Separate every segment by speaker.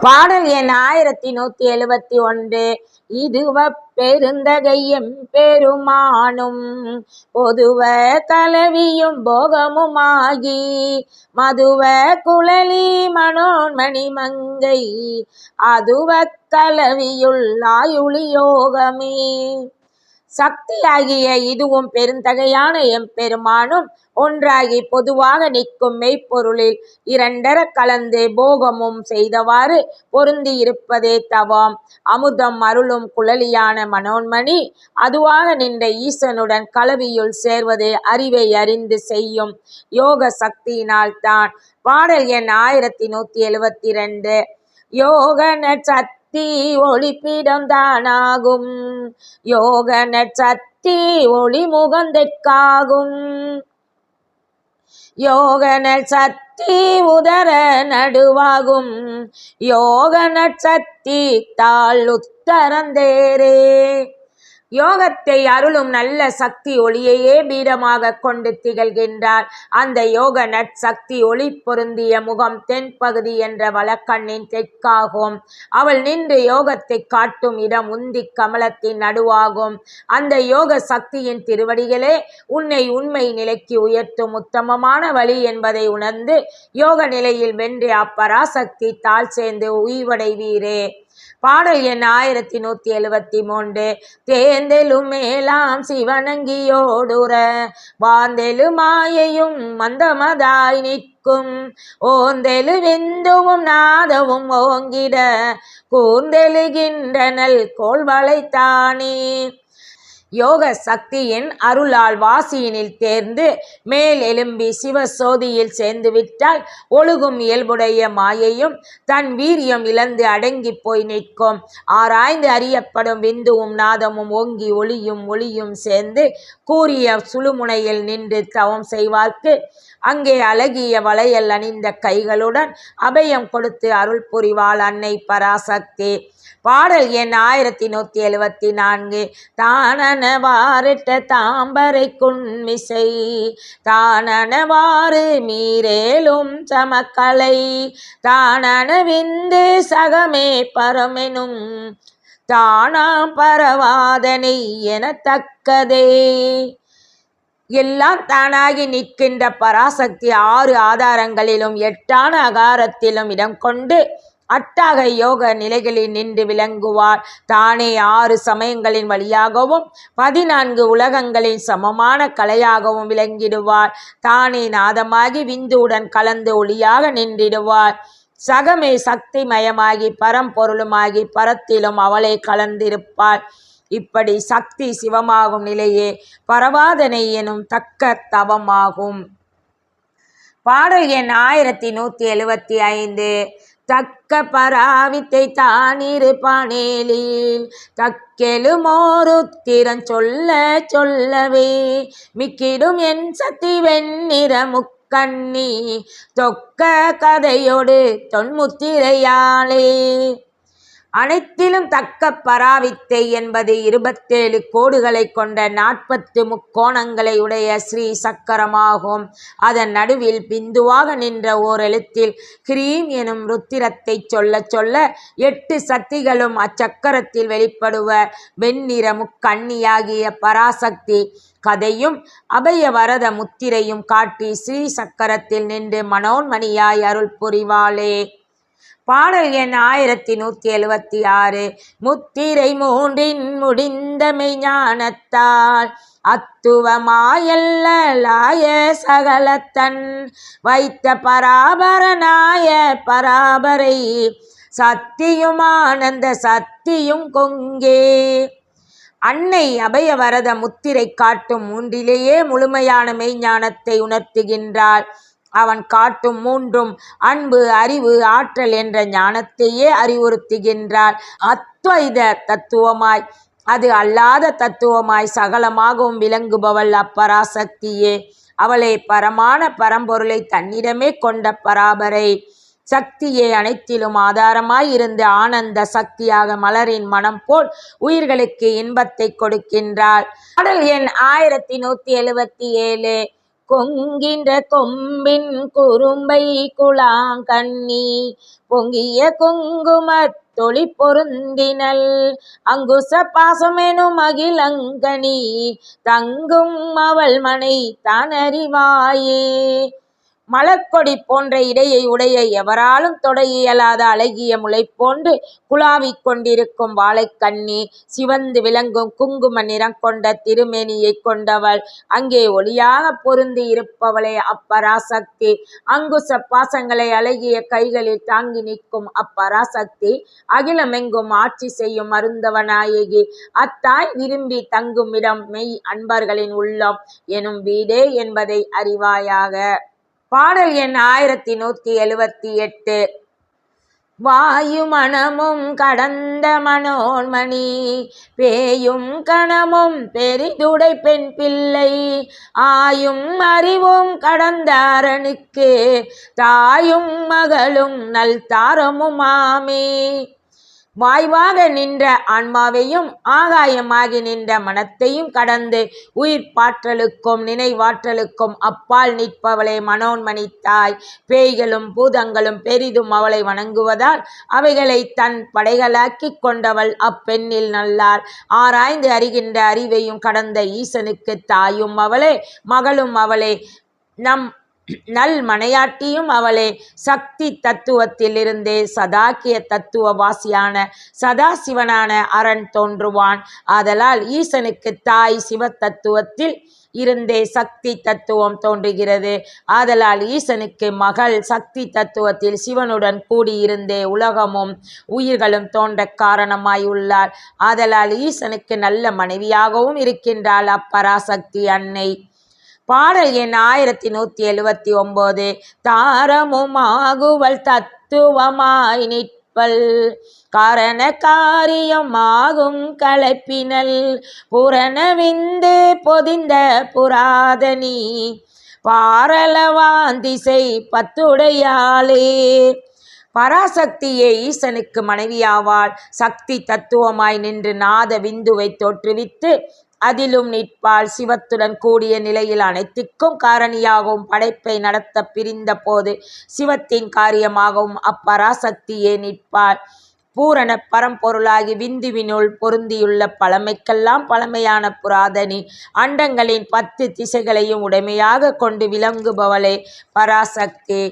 Speaker 1: பாடல் எண் ஆயிரத்தி நூத்தி எழுபத்தி ஒன்று. இதுவ பெருந்தகையும் பெருமானும் பொதுவ கலவியும் போகமுமாகி மதுவ குழலி மனோன்மணி மங்கை அதுவ கலவியுள் ஆயுளியோகமே. சக்தியாகிய இதுவும் பெருந்தகையான எம்பெருமானும் ஒன்றாகி பொதுவாக நிற்கும் மெய்ப்பொருளில் இரண்டர கலந்து போகமும் செய்தவாறு பொருந்தி இருப்பதே தவம். அமுதம் அருளும் குழலியான மனோன்மணி அதுவாக நின்ற ஈசனுடன் கலவியுள் சேர்வது அறிவை அறிந்து செய்யும் யோக சக்தியினால் தான் பாடல் எண் ஆயிரத்தி நூத்தி எழுவத்தி ரெண்டு. யோக சக்தி ஒளிப்பிடம் தானாகும். யோக சக்தி ஒளி முகந்தற்காகும் யோக சக்தி உதர நடுவாகும். யோக சக்தி தாள் உத்தரந்தேரே யோகத்தை அருளும் நல்ல சக்தி ஒளியையே பீடமாக கொண்டு திகழ்கின்றார். அந்த யோக நற்சக்தி ஒளி பொருந்திய முகம் தென்பகுதி என்ற வழக்கண்ணின் தெற்காகும். அவள் நின்று யோகத்தை காட்டும் இடம் உந்தி கமலத்தின் நடுவாகும். அந்த யோக சக்தியின் திருவடிகளே உன்னை உண்மை நிலைக்கு உயர்த்தும் உத்தமமான வழி என்பதை உணர்ந்து யோக நிலையில் வென்று அப்பராசக்தி தாழ் சேர்ந்து உய்வடைவீரே. பாடல் எண் ஆயிரத்தி நூத்தி எழுவத்தி மூன்று தேர்ந்தெலும் மேலாம் சிவனங்கியோடுற வார்ந்தெழு மாயையும் மந்தமதாய் நிற்கும். ஓந்தெழு விந்துவும் நாதவும் ஓங்கிட கூர்ந்தெழுகின்றனல் கோள்வளைத்தானே யோக சக்தியின் அருளால் வாசியினில் தேர்ந்து மேல் எழும்பி சிவசோதியில் சேர்ந்து விட்டால் ஒழுகும் இயல்புடைய மாயையும் தன் வீரியம் இழந்து அடங்கி போய் நிற்கும். ஆராய்ந்து அறியப்படும் விந்துவும் நாதமும் ஓங்கி ஒளியும் ஒளியும் சேர்ந்து கூறிய சுழுமுனையில் நின்று தவம் செய்வார்க்கு. அங்கே அழகிய வளையல் அணிந்த கைகளுடன் அபயம் கொடுத்து அருள் புரிவாள் அன்னை பராசக்தி. பாடல் எண் ஆயிரத்தி நூற்றி எழுபத்தி நான்கு. தானனவாரிட்ட தாம்பரை குன்மிசை தானனவாறு மீரேலும் சமக்கலை. தானன விந்து சகமே பரமெனும் தானாம் பரவாதனை எனத்தக்கதே எல்லாம் தானாகி நிற்கின்ற பராசக்தி ஆறு ஆதாரங்களிலும் எட்டான அகாரத்திலும் இடம் கொண்டு அட்டாக யோக நிலைகளில் நின்று விளங்குவார் தானே ஆறு சமயங்களின் வழியாகவும் பதினான்கு உலகங்களின் சமமான கலையாகவும் விளங்கிடுவார் தானே நாதமாகி விந்துவுடன் கலந்து ஒளியாக நின்றிடுவார் சகமே சக்தி மயமாகி பரம்பொருளுமாகி பரத்திலும் அவளை கலந்திருப்பாள். இப்படி சக்தி சிவமாகும் நிலையே பரவாதனை எனும் தக்க தவமாகும். பாடல் எண் ஆயிரத்தி நூத்தி எழுவத்தி ஐந்து. தக்க பராவித்தை தானிருப்பானேலில் பானேலில் சொல்ல சொல்லவே மிக்கிடும் என் சக்தி வெண்ணிற முக்கண்ணி தொக்க கதையோடு தொன்முத்திரையாளே. அனைத்திலும் தக்க பராவித்தை என்பது இருபத்தேழு கோடுகளை கொண்ட நாற்பத்து முக்கோணங்களை உடைய ஸ்ரீ சக்கரமாகும். அதன் நடுவில் பிந்துவாக நின்ற ஓர் எழுத்தில் கிரீம் எனும் ருத்திரத்தை சொல்ல சொல்ல எட்டு சக்திகளும் அச்சக்கரத்தில் வெளிப்படுவர் வெண்ணிற முக்கண்ணியாகிய பராசக்தி கதையும் அபய வரத முத்திரையும் காட்டி ஸ்ரீ சக்கரத்தில் நின்று மனோன்மணியாய் அருள் புரிவாளே. பாடல் எண் ஆயிரத்தி நூத்தி எழுவத்தி ஆறு. முத்திரை மூன்றின் முடிந்தமை ஞானத்தால் அத்துவமாயல்லாய சகலத்தன் வைத்த பராபரனாய பராபரை சத்தியுமானந்த சத்தியும் கொங்கே. அன்னை அபயவரத முத்திரை காட்டும் மூன்றிலேயே முழுமையான மெய்ஞானத்தை உணர்த்துகின்றாள். அவன் காட்டும் மூன்றும் அன்பு அறிவு ஆற்றல் என்ற ஞானத்தையே அறிவுறுத்துகின்றாள். அத்வைத தத்துவமாய் அது அல்லாத தத்துவமாய் சகலமாகவும் விளங்குபவள் அப்பராசக்தியே. அவளை பரமான பரம்பொருளை தன்னிடமே கொண்ட பராபரை. சக்தியே அனைத்திலும் ஆதாரமாய் இருந்து ஆனந்த சக்தியாக மலரின் மனம் போல் உயிர்களுக்கு இன்பத்தை கொடுக்கின்றாள். பாடல் எண் ஆயிரத்தி நூத்தி எழுபத்தி ஏழு. கொங்கின்ற கொம்பின் குறும்பை குளாங்கண்ணி பொங்கிய குங்குமத் தொழி பொருந்தினல். அங்குச பாசமெனும் அகிலங்கனி தங்கும் அவள் மனை தானறிவாயே. மலர்க்கொடி போன்ற இடையை உடைய எவராலும் தொட இயலாத அழகிய முளை போன்று குழாவிக் கொண்டிருக்கும் வாழைக்கண்ணி சிவந்து விளங்கும் குங்கும நிறம் கொண்ட திருமேனியைக் கொண்டவள். அங்கே ஒளியாக பொருந்தி இருப்பவளே அப்பராசக்தி. அங்குச பாசங்களை அழகிய கைகளில் தாங்கி நிற்கும் அப்பராசக்தி. அகிலமெங்கும் ஆட்சி செய்யும் மருந்தவநாயகி அத்தாய் விரும்பி தங்கும் இடம் மெய் அன்பர்களின் உள்ளம். எனும் வீடே என்பதை அறிவாயாக. பாடல் எண் ஆயிரத்தி நூத்தி எழுவத்தி எட்டு. வாயு மனமும் கடந்த மனோன்மணி பேயும் கணமும் பெரிதுடை பெண் பிள்ளை ஆயும் அறிவும் கடந்த அரணுக்கு தாயும் மகளும் நல் தாரமுமாமே. வாய்வாக நின்ற ஆன்மாவையும் ஆகாயமாகி நின்ற மனத்தையும் கடந்து உயிர் பாற்றலுக்கும் நினைவாற்றலுக்கும் அப்பால் நிற்பவளை மனோன்மணி தாய். பேய்களும் பூதங்களும் பெரிதும் அவளை வணங்குவதால் அவைகளை தன் படைகளாக்கி கொண்டவள் அப்பெண்ணில் நல்லார். ஆராய்ந்து அறிகின்ற அறிவையும் கடந்த ஈசனுக்கு தாயும் அவளே மகளும் அவளே. நம் நல் மனையாட்டியும் அவளே சக்தி தத்துவத்திலிருந்தே சதாக்கிய தத்துவவாசியான சதாசிவனான அரண் தோன்றுவான். ஆதலால் ஈசனுக்கு தாய் சிவ தத்துவத்தில் இருந்தே சக்தி தத்துவம் தோன்றுகிறது. ஆதலால் ஈசனுக்கு மகள் சக்தி தத்துவத்தில் சிவனுடன் கூடியிருந்தே உலகமும் உயிர்களும் தோன்ற காரணமாய் உள்ளார் ஆதலால் ஈசனுக்கு நல்ல மனைவியாகவும் இருக்கின்றாள் அப்பராசக்தி அன்னை. பாடல் எண் ஆயிரத்தி நூத்தி எழுவத்தி ஒன்பது தாரமுமாகுவல் தத்துவமாய் நிற்பல். காரண காரியமாகும் கலப்பினல். புரணவிந்து பொதிந்த புராதனி. பாரளவாந்திசை பத்துடையாளே. பராசக்தியே ஈசனுக்கு மனைவியாவாள். சக்தி தத்துவமாய் நின்று நாத விந்துவை தோற்றுவித்து அதிலும் நிற்பாள் சிவத்துடன் கூடிய நிலையில் அனைத்திற்கும் காரணியாகவும் படைப்பை நடத்த பிரிந்த போது சிவத்தின் காரியமாகவும் அப்பராசக்தியே நிற்பாள். பூரண பரம்பொருளாகி விந்துவினுள் பொருந்தியுள்ள பழமைக்கெல்லாம் பழமையான புராதனி. அண்டங்களின் பத்து திசைகளையும் உடைமையாக கொண்டு விளங்குபவளே பராசக்தி.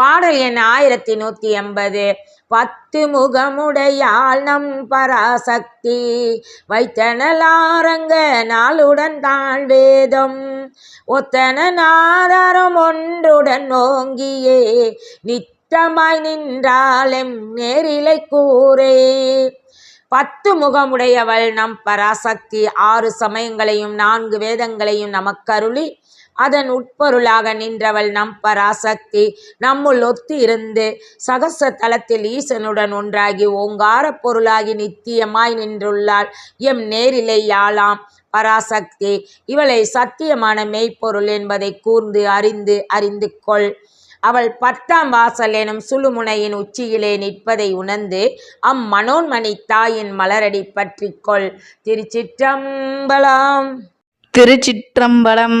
Speaker 1: பாடல் எண் ஆயிரத்தி நூத்தி எண்பது. பத்து முகமுடையாள் நம் பராசக்தி. வைத்தனலாரங்க நாளுடன் தான் வேதம். ஒத்தன நாதாரம் ஒன்றுடன் ஓங்கியே. நித்தமாய் நின்றாளெம் நேரிலை கூறே. பத்து முகமுடையவள் நம் பராசக்தி. ஆறு சமயங்களையும் நான்கு வேதங்களையும் நமக்கருளி அதன் உட்பொருளாக நின்றவள் நம் பராசக்தி நம்முள் ஒத்து இருந்து சகச தலத்தில் ஈசனுடன் ஒன்றாகி ஓங்கார பொருளாகி நித்தியமாய் நின்றுள்ளாள். எம் நேரிலே யாழாம் பராசக்தி. இவளை சத்தியமான மெய்ப்பொருள் என்பதை கூர்ந்து அறிந்து அறிந்து கொள். அவள் பத்தாம் வாசல் எனும் சுழுமுனையின் உச்சியிலே நிற்பதை உணர்ந்து அம்மனோன்மணி தாயின் மலரடி பற்றிக்கொள் திருச்சிற்றம்பலம்.
Speaker 2: திருச்சிற்றம்பலம்.